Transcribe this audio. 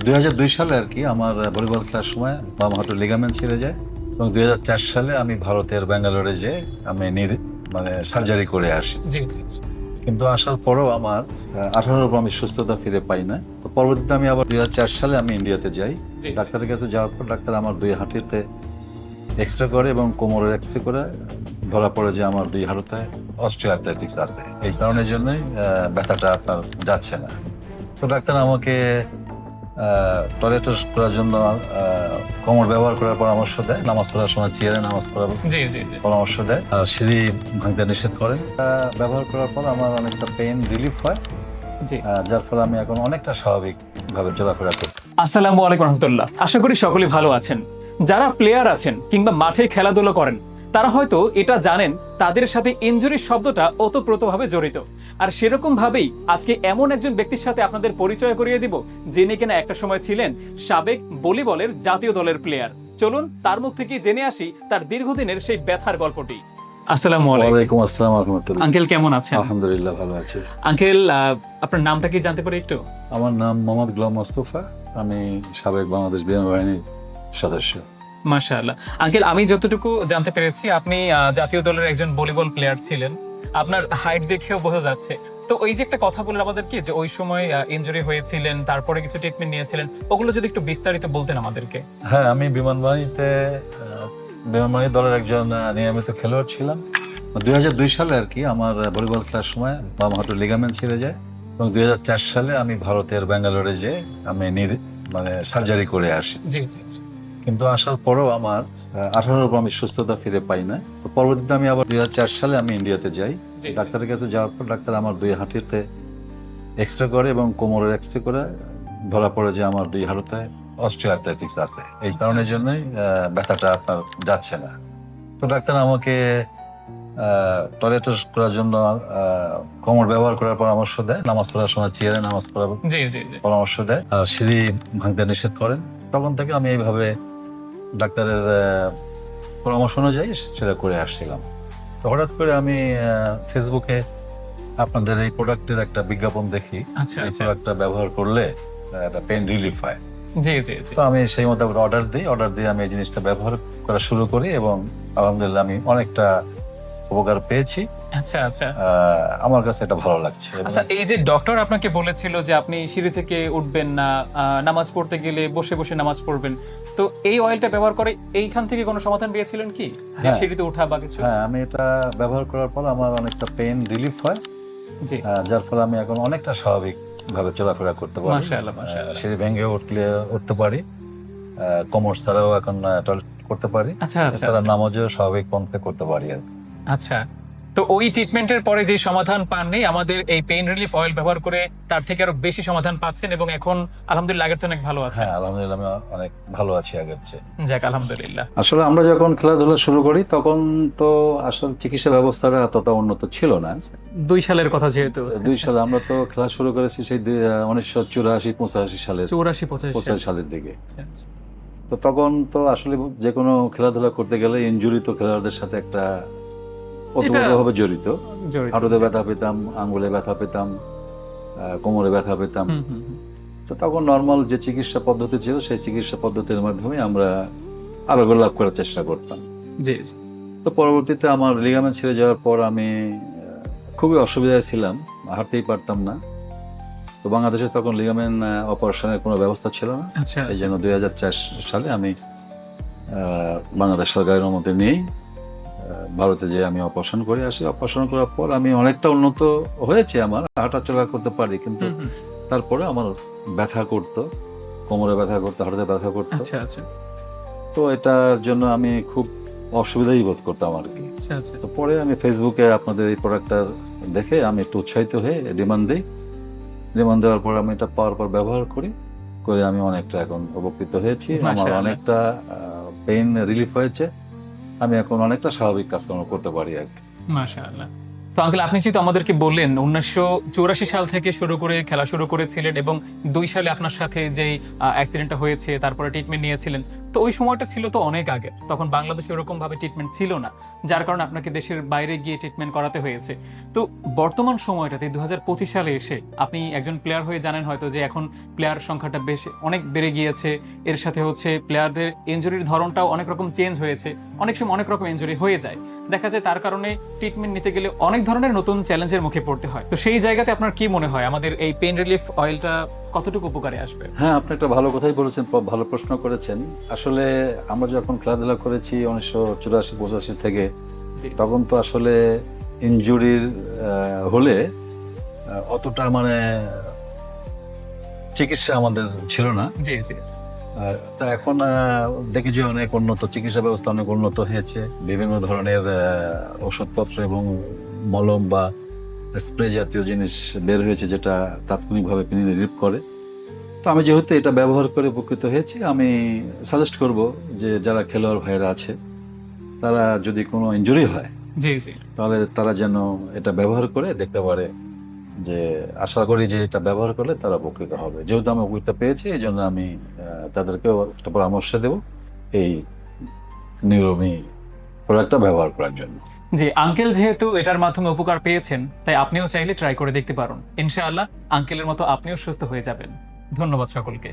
দুই হাজার দুই সালে আর কি আমার ভলিবল খেলার সময় বাম হাঁটুর লিগামেন্ট ছিঁড়ে যায়। এবং দুই সালে আমি ভারতের ব্যাঙ্গালোরে যে আমি নির- মানে সার্জারি করে আসি। কিন্তু আসার পরেও আমার আঠারোর পর আমি সুস্থতা ফিরে পাই না। তো পরবর্তীতে আমি আবার দুই সালে আমি ইন্ডিয়াতে যাই। ডাক্তারের কাছে যাওয়ার পর ডাক্তার আমার দুই হাঁটিতে এক্স রে করে এবং কোমরের এক্স রে করে। ধরা পড়ে যে আমার দুই হাঁটুতে অস্ট্রিয়াথলেটিক্স আছে। এই কারণের জন্যই ব্যথাটা আপনার যাচ্ছে না। তো ডাক্তার আমাকে টয়লেট করার জন্য কোমর ব্যবহার করার পরামর্শ দেয়। নামাজ পড়ার সময় চেয়ারে নামাজ পড়ার জি জি জি। পরামর্শ দেয়। আর সিঁড়ি ভাঙতে নিষেধ করেন ব্যবহার করার পর আমার অনেকটা পেইন রিলিফ হয়। যার ফলে আমি এখন অনেকটা স্বাভাবিক ভাবে চলাফেরা করি। আসসালামু আলাইকুম রহমতুল্লাহ। আশা করি সকলে ভালো আছেন। যারা প্লেয়ার আছেন কিংবা মাঠে খেলাধুলা করেন তারা হয়তো এটা জানেন তাদের সাথে ইনজুরি শব্দটা ওতপ্রোতভাবে জড়িত। আর সেরকম ভাবেই আজকে এমন একজন ব্যক্তির সাথে আপনাদের পরিচয় করিয়ে দিব যিনি কিনা একটা সময় ছিলেন সাবেক ভলিবলের জাতীয় দলের প্লেয়ার চলুন তার মুখ থেকে জেনে আসি তার দীর্ঘদিনের সেই ব্যথার গল্পটি। আসসালামু আলাইকুম। আসসালাম রহমতুল্লাহ। আঙ্কেল কেমন আছেন? আলহামদুলিল্লাহ ভালো আছি। আঙ্কেল আপনার নামটা কি জানতে পারি একটু? আমার নাম মোহাম্মদ গুলাম মোস্তফা। আমি সাবেক বাংলাদেশ বিমান বাহিনীর সদস্য। মাশাআল্লাহ। আঙ্কেল আমি যতটুকু জানতে পেরেছি আপনি জাতীয় দলের একজন ভলিবল প্লেয়ার ছিলেন। আপনার হাইট দেখেও বোঝা যাচ্ছে। তো ওই যে একটা কথা বললেন আমাদের কি যে ওই সময় ইনজুরি হয়েছিলেন তারপরে কিছু ট্রিটমেন্ট নিয়েছিলেন ওগুলো যদি একটু বিস্তারিত বলতেন আমাদেরকে। হ্যাঁ আমি বিমান বাহিনীতে আহ, বিমান বাহিনী দলের একজন নিয়মিত খেলোয়াড় ছিলাম। দুই হাজার দুই সালে আর কি আমার ভলিবল খেলার সময় বাম হাঁটুর লিগামেন্ট ছিঁড়ে যায়। এবং দুই হাজার চার সালে আমি ভারতের ব্যাঙ্গালোরে যে আমি নির- মানে সার্জারি করে আসি। জি জি জি। কিন্তু আসার পরেও আমার আঠারোর পর আমি সুস্থতা ফিরে পাই না তো পরবর্তীতে আমি আবার দুই হাজার চার সালে আমি ইন্ডিয়াতে যাই। ডাক্তারের কাছে যাওয়ার পর ডাক্তার আমার দুই হাঁটিতে এক্স রে করে এবং কোমরের এক্স রে করে ধরা পড়ে যে আমার দুই হাঁটুতে অস্ট্রিয়াথলেটিক্স আছে। এই আচ্ছা, কারণের আচ্ছা, জন্যই ব্যথাটা আপনার যাচ্ছে না। তো ডাক্তার আমাকে টয়লেট করার জন্য কোমর ব্যবহার করার পরামর্শ দেয়। নামাজ পড়ার সময় চেয়ারে নামাজ পড়ার পরামর্শ দেয়। আর সিঁড়ি ভাঙতে নিষেধ করেন। তখন থেকে আমি এইভাবে ডাক্তারের পরামর্শ অনুযায়ী সেটা করে আসছিলাম। তো হঠাৎ করে আমি ফেসবুকে আপনাদের এই প্রোডাক্টের একটা বিজ্ঞাপন দেখি। আচ্ছা এই আচ্ছা। প্রোডাক্টটা ব্যবহার করলে একটা পেন রিলিফ হয়। জি জি জি। তো আমি সেই মতো অর্ডার দিই। অর্ডার দিয়ে আমি এই জিনিসটা ব্যবহার করা শুরু করি এবং আলহামদুলিল্লাহ আমি অনেকটা উপকার পেয়েছি। আচ্ছা আচ্ছা। আমার কাছে এটা ভালো লাগছে। আচ্ছা এই যে ডক্টর আপনাকে বলেছিল যে আপনি সিঁড়ি থেকে উঠবেন না নামাজ পড়তে গেলে বসে বসে নামাজ পড়বেন। তো এই অয়েলটা ব্যবহার করে এইখান থেকে কোনো সমাধান পেয়েছিলেন কি? যে হ্যাঁ। সিঁড়িতে উঠা বা কিছু? হ্যাঁ আমি এটা ব্যবহার করার পর আমার অনেকটা পেন রিলিফ হয়। জি। যার ফলে আমি এখন অনেকটা স্বাভাবিক ভাবে চলাফেরা করতে পারি। মাশাআল্লাহ, মাশাআল্লাহ। সিঁড়ি ভেঙে উঠলে উঠতে পারি। কোমর ছাড়াও এখন করতে পারি। আচ্ছা আচ্ছা। নামাজও স্বাভাবিক পন্থে করতে পারি আর। আচ্ছা। তো ওই ট্রিটমেন্টের পরে যে সমাধান পাননি আমাদের এই পেইন রিলিফ অয়েল ব্যবহার করে তার থেকে আরও বেশি সমাধান পাচ্ছেন এবং এখন আলহামদুলিল্লাহ আগের থেকে অনেক ভালো আছে হ্যাঁ আলহামদুলিল্লাহ আমি অনেক ভালো আছি আগের চেয়ে। যাক আলহামদুলিল্লাহ। আসলে আমরা যখন খেলাধুলা শুরু করি তখন তো আসলে চিকিৎসা ব্যবস্থাটা ততটা উন্নত ছিল না। দুই সালের কথা যেহেতু। দুই সালে আমরা তো খেলা শুরু করেছি সেই উনিশশো চুরাশি পঁচাশি সালে চৌরাশি পঁচাশি পঁচাশি সালের দিকে। আচ্ছা, আচ্ছা। তো তখন তো আসলে যে কোনো খেলাধুলা করতে গেলে ইনজুরি তো খেলোয়াড়দের সাথে একটা ওতপ্রোতভাবে জড়িত। হাঁটুতে ব্যথা পেতাম আঙ্গুলে ব্যথা পেতাম কোমরে ব্যথা পেতাম। তো তখন নর্মাল যে চিকিৎসা পদ্ধতি ছিল সেই চিকিৎসা পদ্ধতির মাধ্যমে আমরা আরোগ্য লাভ করার চেষ্টা করতাম। জি তো পরবর্তীতে আমার লিগামেন্ট ছেড়ে যাওয়ার পর আমি খুবই অসুবিধায় ছিলাম হাঁটতেই পারতাম না। তো বাংলাদেশে তখন লিগামেন্ট অপারেশনের কোনো ব্যবস্থা ছিল না। আচ্ছা এই জন্য দুই হাজার চার সালে আমি বাংলাদেশ সরকারের অনুমতি নিয়েই ভারতে যে আমি অপারেশন করে আসি। অপারেশন করার পর আমি অনেকটা উন্নত হয়েছে আমার হাঁটা চলা করতে পারি কিন্তু। তারপরে আমার ব্যথা করতো কোমরে ব্যথা করতো হাঁটুতে ব্যথা করতো। আচ্ছা আচ্ছা। তো এটার জন্য আমি খুব অসুবিধাই বোধ করতাম আর কি। আচ্ছা তো পরে আমি ফেসবুকে আপনাদের এই প্রোডাক্টটা দেখে আমি একটু উৎসাহিত হয়ে ডিমান্ড দিই। ডিমান্ড দেওয়ার পর আমি এটা পাওয়ার পর ব্যবহার করি করে আমি অনেকটা এখন উপকৃত হয়েছি। আমার অনেকটা পেইন রিলিফ হয়েছে। আমি এখন অনেকটা স্বাভাবিক কাজকর্ম করতে পারি আর কি। মাশাআল্লাহ। তো আঙ্কেল, আপনি যেহেতু আমাদেরকে বললেন, উনিশশো চৌরাশি সাল থেকে শুরু করে, খেলা শুরু করেছিলেন এবং দুই সালে আপনার সাথে যে অ্যাক্সিডেন্টটা হয়েছে, তারপরে ট্রিটমেন্ট নিয়েছিলেন, তো ওই সময়টা ছিল তো অনেক আগে। তখন বাংলাদেশে ওরকম ভাবে ট্রিটমেন্ট ছিল না, যার কারণে আপনাকে দেশের বাইরে গিয়ে ট্রিটমেন্ট করাতে হয়েছে। তো বর্তমান সময়টাতে দু হাজার পঁচিশ সালে এসে আপনি একজন প্লেয়ার হয়ে জানেন হয়তো যে এখন প্লেয়ার সংখ্যাটা বেশ অনেক বেড়ে গিয়েছে। এর সাথে হচ্ছে প্লেয়ারদের ইঞ্জুরির ধরনটাও অনেক রকম চেঞ্জ হয়েছে, অনেক সময় অনেক রকম ইঞ্জুরি হয়ে যায়। দেখা যায় তার কারণে ট্রিটমেন্ট নিতে গেলে অনেক ধরনের নতুন চ্যালেঞ্জের মুখে পড়তে হয়। তো সেই জায়গাতে আপনার কি মনে হয়? আমাদের এই পেন রিলিফ অয়েলটা কতটুকু উপকারে আসবে? হ্যাঁ আপনি একটা ভালো কথাই বলেছেন ভালো প্রশ্ন করেছেন। আসলে আমরা যখন খেলাধুলা করেছি উনিশশো চুরাশি পঁচাশি থেকে তখন তো আসলে ইনজুরির হলে অতটা মানে চিকিৎসা আমাদের ছিল না। জি জি তা এখন দেখি যে অনেক উন্নত চিকিৎসা ব্যবস্থা অনেক উন্নত হয়েছে। বিভিন্ন ধরনের ওষুধপত্র এবং মলম বা স্প্রে জাতীয় জিনিস বের হয়েছে যেটা তাৎক্ষণিকভাবে পেন রিলিফ করে। তো আমি যেহেতু এটা ব্যবহার করে উপকৃত হয়েছি আমি সাজেস্ট করব যে যারা খেলোয়াড় ভাইয়েরা আছে তারা যদি কোনো ইনজুরি হয় জি জি। তাহলে তারা যেন এটা ব্যবহার করে দেখতে পারে যে আশা করি যে এটা ব্যবহার করলে তারা উপকৃত হবে। যেহেতু আমি উপকৃত পেয়েছি এই জন্য আমি তাদেরকেও একটা পরামর্শ দেব এই নিউরোমি প্রোডাক্টটা ব্যবহার করার জন্য। জি আঙ্কেল যেহেতু এটার মাধ্যমে উপকার পেয়েছেন, তাই আপনিও চাইলে ট্রাই করে দেখতে পারেন। ইনশাআল্লাহ আঙ্কেলের মতো আপনিও সুস্থ হয়ে যাবেন। ধন্যবাদ সকলকে।